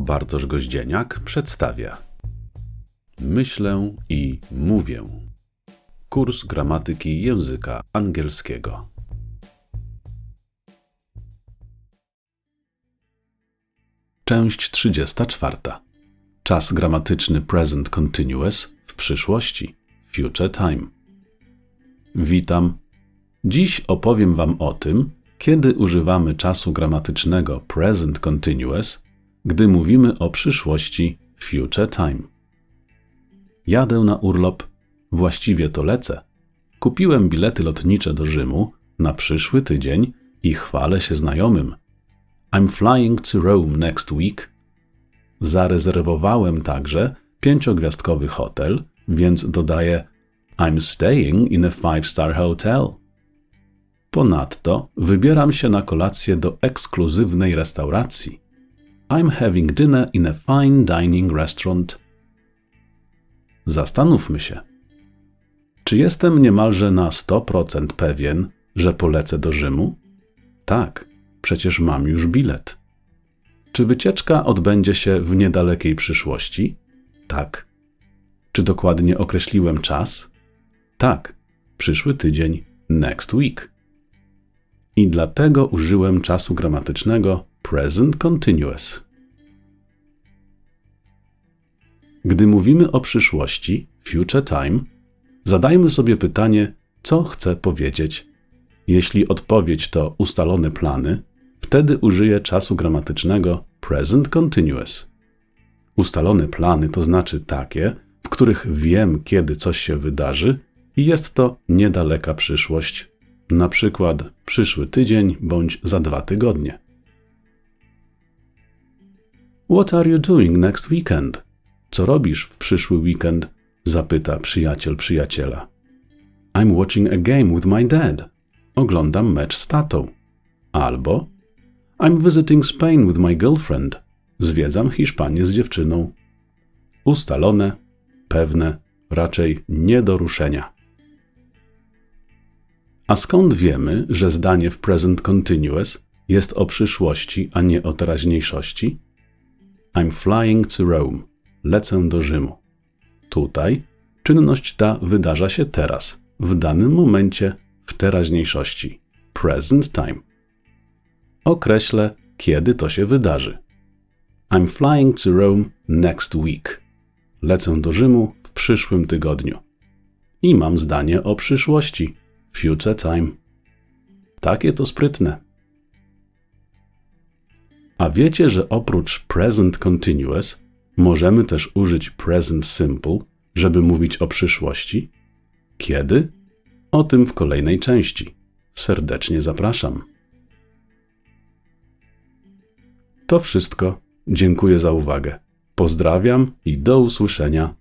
Bartosz Goździeniak przedstawia Myślę i mówię. Kurs gramatyki języka angielskiego. Część 34. Czas gramatyczny present continuous w przyszłości future time. Witam. Dziś opowiem Wam o tym, kiedy używamy czasu gramatycznego present continuous, gdy mówimy o przyszłości future time. Jadę na urlop, właściwie to lecę. Kupiłem bilety lotnicze do Rzymu na przyszły tydzień i chwalę się znajomym. I'm flying to Rome next week. Zarezerwowałem także pięciogwiazdkowy hotel, więc dodaję I'm staying in a five-star hotel. Ponadto wybieram się na kolację do ekskluzywnej restauracji. I'm having dinner in a fine dining restaurant. Zastanówmy się. Czy jestem niemalże na 100% pewien, że polecę do Rzymu? Tak, przecież mam już bilet. Czy wycieczka odbędzie się w niedalekiej przyszłości? Tak. Czy dokładnie określiłem czas? Tak, przyszły tydzień, next week. I dlatego użyłem czasu gramatycznego present continuous. Gdy mówimy o przyszłości, future time, zadajmy sobie pytanie, co chcę powiedzieć. Jeśli odpowiedź to ustalone plany, wtedy użyję czasu gramatycznego present continuous. Ustalone plany to znaczy takie, w których wiem, kiedy coś się wydarzy i jest to niedaleka przyszłość, na przykład przyszły tydzień bądź za dwa tygodnie. What are you doing next weekend? Co robisz w przyszły weekend? zapyta przyjaciel przyjaciela. I'm watching a game with my dad. Oglądam mecz z tatą. Albo I'm visiting Spain with my girlfriend. Zwiedzam Hiszpanię z dziewczyną. Ustalone, pewne, raczej nie do ruszenia. A skąd wiemy, że zdanie w present continuous jest o przyszłości, a nie o teraźniejszości? I'm flying to Rome. Lecę do Rzymu. Tutaj czynność ta wydarza się teraz, w danym momencie, w teraźniejszości. Present time. Określę, kiedy to się wydarzy. I'm flying to Rome next week. Lecę do Rzymu w przyszłym tygodniu. I mam zdanie o przyszłości. Future time. Takie to sprytne. A wiecie, że oprócz present continuous możemy też użyć present simple, żeby mówić o przyszłości? Kiedy? O tym w kolejnej części. Serdecznie zapraszam. To wszystko. Dziękuję za uwagę. Pozdrawiam i do usłyszenia